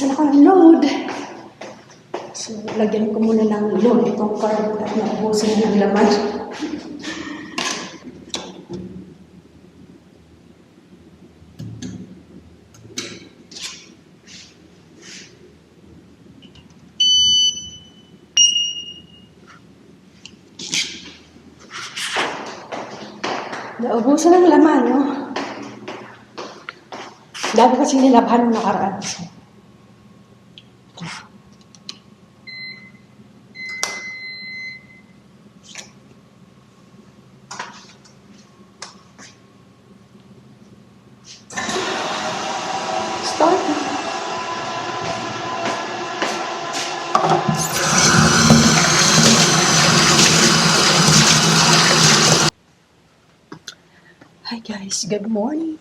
Naubusan ako load. So, lagyan ko muna ng load itong card at naubusan na ng laman. Naubusan ng laman, no? Dami kasi nilabhan ng nakaraan. So, guys, good morning.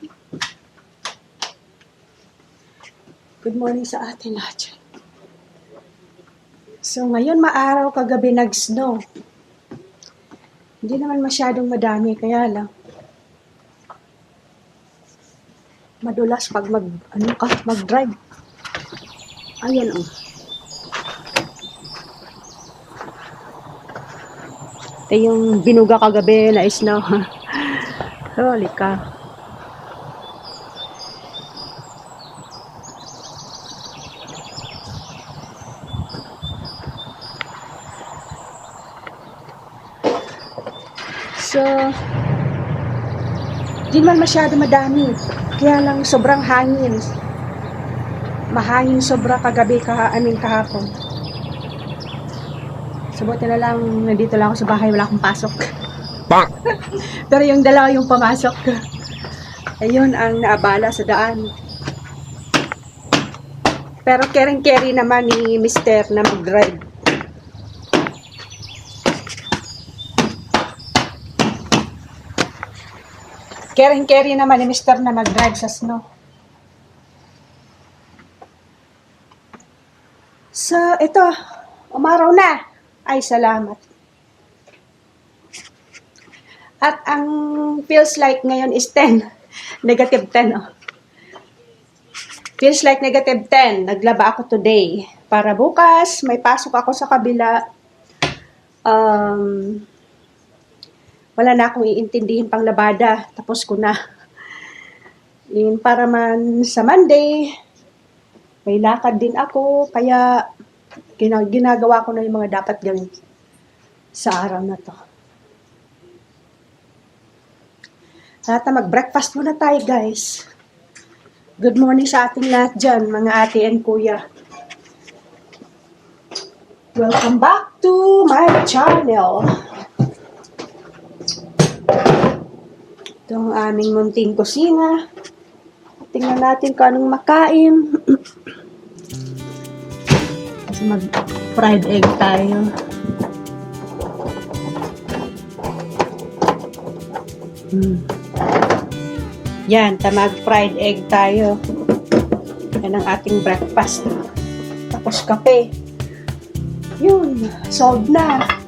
Good morning sa atin lahat. So ngayon maaraw kagabi nag-snow. Hindi naman masyadong madami kaya lang. Madulas pag mag ano ka, mag-drive. Ayan oh. Ito yung binuga kagabi na snow. Ka. So, di man masyado madami. Kaya lang sobrang hangin. Mahangin sobra kagabi ka amin kahapon. Sabuti na lang, nandito lang ako sa bahay, wala akong pasok. Pero yung dalawa yung pamasok. Ayun ang naabala sa daan. Pero caring-carry naman ni Mister na mag-drive. Caring-carry naman ni Mister na mag-drive sa snow. So, ito, umaraw na. Ay, salamat. At ang feels like ngayon is 10. Negative 10, oh. Feels like negative 10. Naglaba ako today. Para bukas, may pasok ako sa kabila. Um, wala na akong iintindihin pang labada. Tapos ko na. Yun, para man sa Monday, may lakad din ako. Kaya, gina- ginagawa ko na yung mga dapat gawin sa araw na to. Na mag-breakfast muna tayo, guys. Good morning sa ating lahat dyan, mga ate and kuya. Welcome back to my channel. Ito ang aming munting kusina. Tingnan natin kung anong makain. Kasi mag-fried egg tayo. Mm. Yan, tamag fried egg tayo. Yan ang ating breakfast. Tapos kape. Yun, solved na.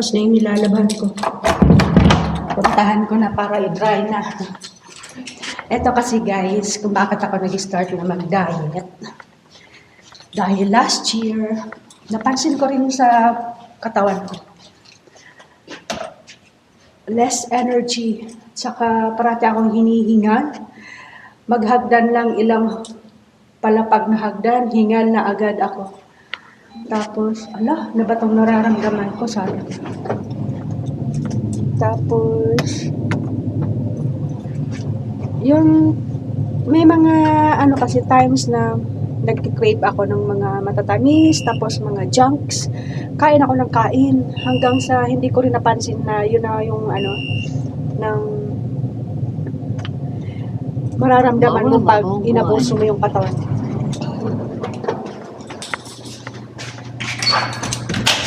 Tapos na yung nilalaban ko. Puntahan ko na para i-dry na. Ito kasi guys, kung bakit ako nag-start na mag-diet. Dahil last year, napansin ko rin sa katawan ko. Less energy. Tsaka parati akong hinihingal. Maghagdan lang ilang palapag na hagdan, hingal na agad ako. Tapos, ala, na ba itong nararamdaman ko? Sabi ko. Tapos, yung, may mga, ano kasi, times na nagki-crave ako ng mga matatamis, tapos mga junks. Kain ako ng kain hanggang sa hindi ko rin napansin na yun na yung ano, ng mararamdaman mo pag inabuso mo yung katawan.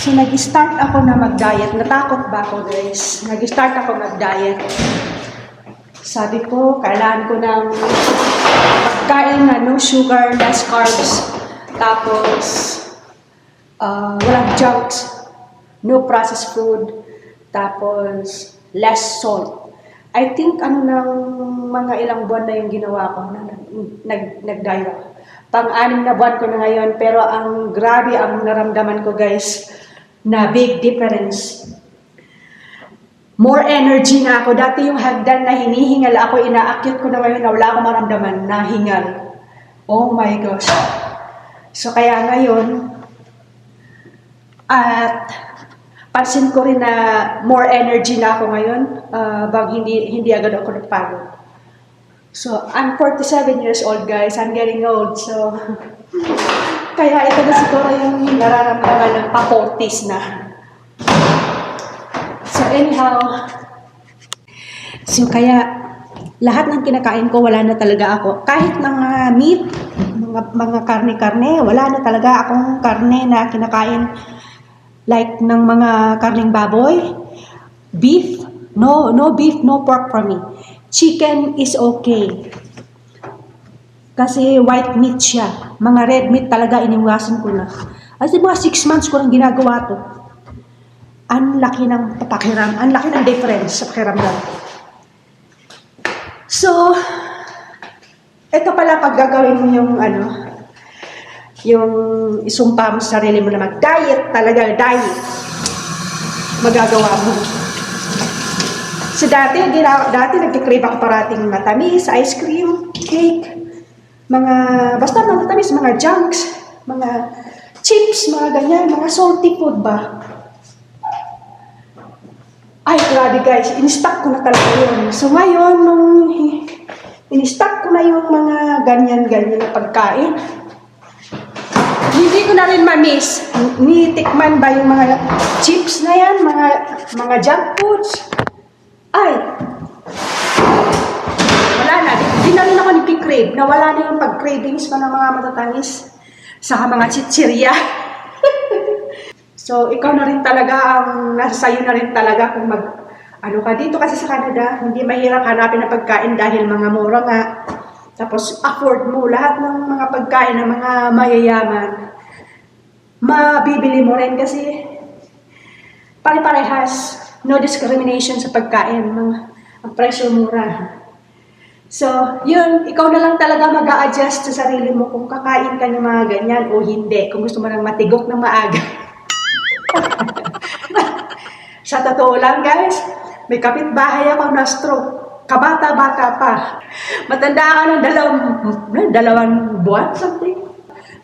So, nag-start ako na mag-diet. Natakot ba ako, guys? Nag-start ako mag-diet. Sabi ko, kailangan ko ng pagkain na no sugar, less carbs. Tapos, uh, walang junks. No processed food. Tapos, less salt. I think ano nang mga ilang buwan na yung ginawa ko na nag, nag, nag-diet ako. Pang-anim na buwan ko na ngayon, pero ang grabe ang naramdaman ko guys, na big difference. More energy na ako. Dati yung hagdan na hinihingal ako, inaakyat ko na ngayon na wala akong maramdaman na hingal. Oh my gosh. So kaya ngayon, at pansin ko rin na more energy na ako ngayon, uh, bang hindi, hindi agad ako nagpagod. So, I'm 47 years old, guys. I'm getting old. So, kaya ito na siguro yung nararamdaman ng pa-40s na. So, anyhow, so kaya lahat ng kinakain ko, wala na talaga ako. Kahit mga meat, mga, mga karne-karne, wala na talaga akong karne na kinakain like ng mga karning baboy, beef, no no beef, no pork for me. Chicken is okay. Kasi white meat siya. Mga red meat talaga iniwasan ko na. Kasi mga 6 months ko nang ginagawa to. Ang laki ng pakiram, ang laki ng difference sa pakiramdam. So, ito pala pag gagawin mo yung ano, yung isumpa mo sa sarili mo na mag-diet, talaga diet, magagawa mo. So dati, hindi na, dati nagkikrave ako parating matamis, ice cream, cake, mga, basta mga matamis, mga junks, mga chips, mga ganyan, mga salty food ba. Ay, grabe guys, in-stock ko na talaga yun. So ngayon, nung in-stock ko na yung mga ganyan-ganyan na pagkain, hindi ko na rin ma-miss. Nitikman ba yung mga chips na yan, mga mga junk foods? Ay, wala na. Di na rin ako nagkikrave. Nawala na yung pag-cravings ko ng mga matatamis sa mga chichirya. so, ikaw na rin talaga ang nasa sayo na rin talaga kung mag ano ka dito kasi sa Canada, hindi mahirap hanapin ng pagkain dahil mga mura nga. Tapos afford mo lahat ng mga pagkain ng mga mayayaman. Mabibili mo rin kasi pare-parehas. No discrimination sa pagkain. Mga, ang presyo mura. So, yun, ikaw na lang talaga mag adjust sa sarili mo kung kakain ka ng mga ganyan o hindi. Kung gusto mo nang matigok ng maaga. sa totoo lang, guys, may kapitbahay ako na stroke. Kabata-bata pa. Matanda ka ng dalawang, dalawang buwan, something.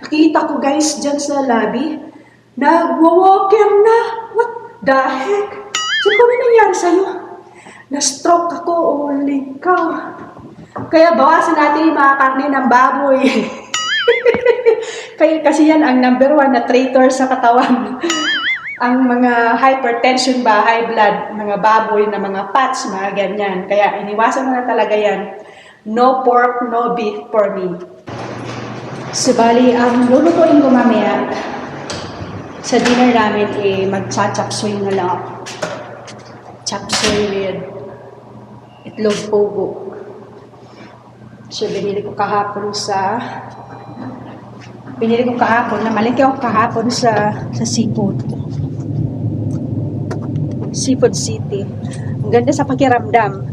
Nakita ko guys dyan sa lobby, nagwa-walker na. What the heck? Na nangyari sa'yo? Na-stroke ako, holy cow. Kaya bawasan natin yung mga karne ng baboy. Kaya kasi yan ang number one na traitor sa katawan. ang mga hypertension ba, high blood, mga baboy na mga fats, mga ganyan. Kaya iniwasan mo na talaga yan. No pork, no beef for me. So, bali, ang lulutuin ko mamaya sa dinner namin, eh, magcha-chapsoy na lang ako. Chapsoy with itlog pugo. So, binili ko kahapon sa binili ko kahapon, namaliki ako kahapon sa sa seafood. Seafood City. Ang ganda sa pakiramdam.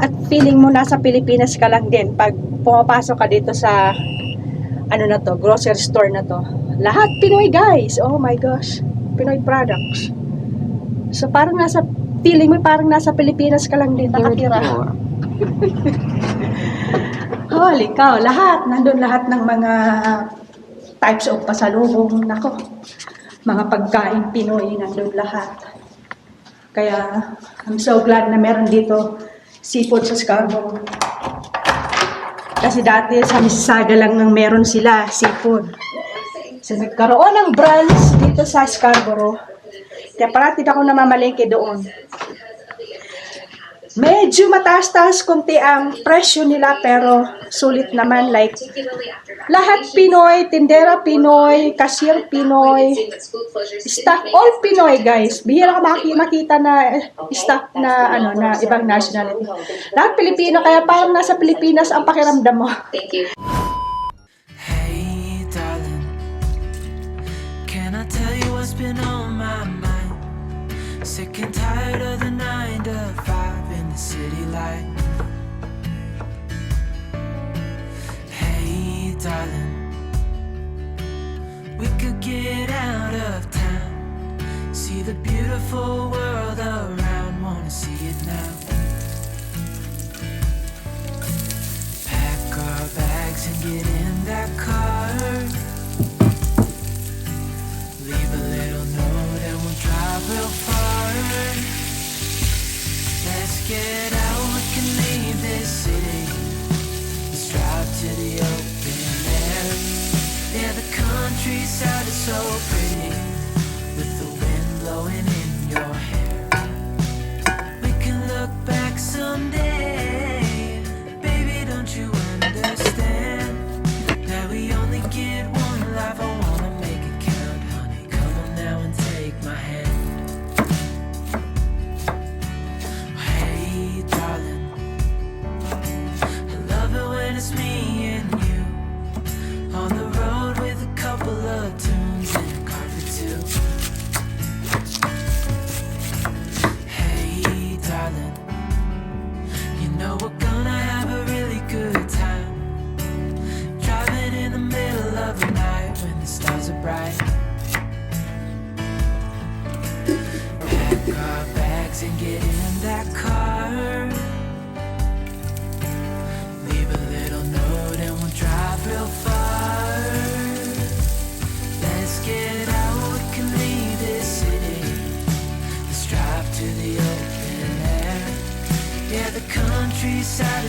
At feeling mo nasa Pilipinas ka lang din pag pumapasok ka dito sa ano na to, grocery store na to. Lahat Pinoy guys. Oh my gosh. Pinoy products. So parang nasa feeling mo parang nasa Pilipinas ka lang din nakatira. Holy cow, lahat. Nandun lahat ng mga types of pasalubong. Nako, mga pagkain Pinoy, nandun lahat. Kaya, I'm so glad na meron dito seafood sa Scarborough. Kasi dati sa Mississauga lang nang meron sila, seafood. So nagkaroon ng branch dito sa Scarborough. Kaya parati ako namamalengke doon. Medyo mataas-taas konti ang presyo nila pero sulit naman like lahat Pinoy, tindera Pinoy, cashier Pinoy, staff all Pinoy guys. Bihira ka maki- makita na eh, staff na ano na ibang nationality. Lahat Pilipino kaya parang nasa Pilipinas ang pakiramdam mo. Hey, darling, can I tell you what's been on my? Sick and tired of the nine to five in the city light. Hey, darling, we could get out of town, see the beautiful world around, wanna see it now. Pack our bags and get get out, we can leave this city. Let's drive to the open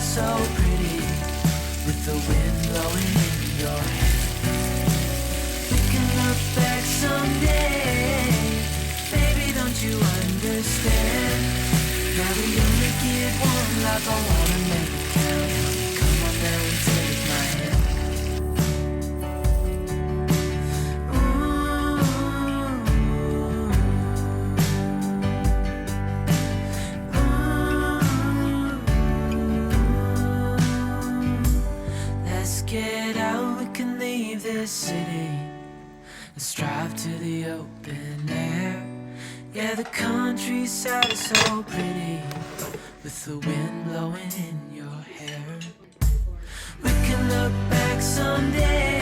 so pretty with the wind blowing in your hair. We can look back someday, baby. Don't you understand that we only get one life? I wanna city. Let's drive to the open air. Yeah, the countryside is so pretty with the wind blowing in your hair. We can look back someday.